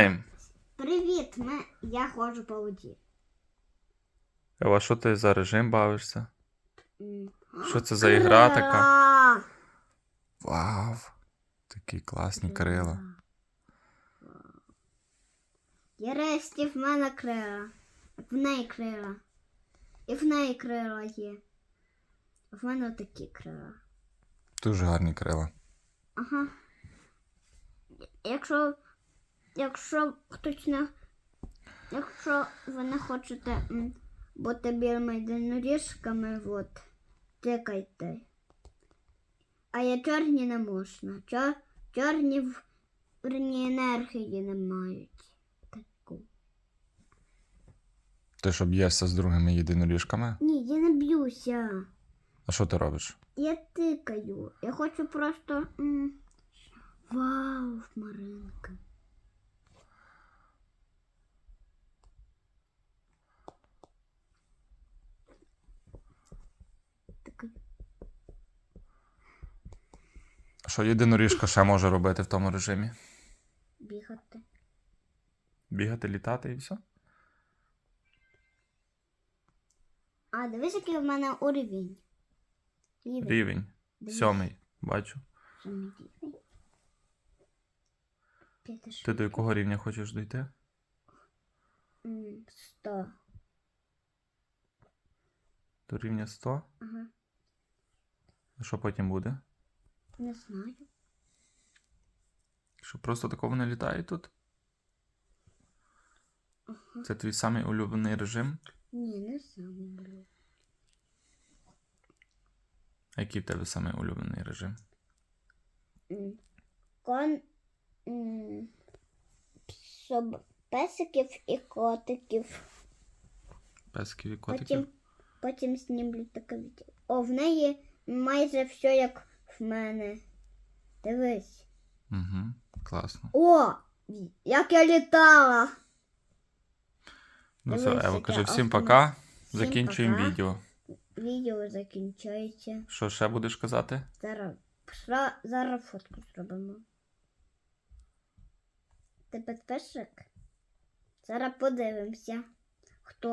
Ем, Привіт, ми... я ходжу по воді. а що ти за режим бавишся? Що це за ігра така? Вау! Такі класні крила. Єресті в мене крила. В неї крила. І в неї крила є. В мене такі крила. Дуже гарні крила. Ага. Якщо. Якщо хтось не. Якщо ви не хочете бути білими єдиноріжками, от, тикайте. А я чорні не можна. Чор, чорні в енергії не мають. Таку. Ти що б'єшся з другими єдиноріжками? Ні, я не б'юся. А що ти робиш? Я тикаю. Я хочу просто. Вау, Маринка. Тикаю. Що єдиноріжка ще може робити в тому режимі? Бігати. Бігати, літати і все? А, дивись, який в мене уровень. Рівень. Рівень. Дивись. Сьомий. Бачу. Сьомий рівень. П'ятий Ти до якого рівня хочеш дійти? Сто. До рівня 100? Ага. А що потім буде? Не знаю. Що просто такого не літає тут? Ага. Це твій самий улюблений режим? Ні, не блю. А який в тебе самий улюблений режим? Кон. Щоб песиків і котиків. Песків і котиків? Потім, потім знімлю таке відео. О, в неї майже все як в мене. Дивись. Угу. Класно. О! Як я літала! Ну все, Ева, каже всім пока. Всім Закінчуємо пока. відео. Відео закінчується. Що ще будеш казати? Зараз, зараз фотку зробимо. Ти підписчик? Зараз подивимося, хто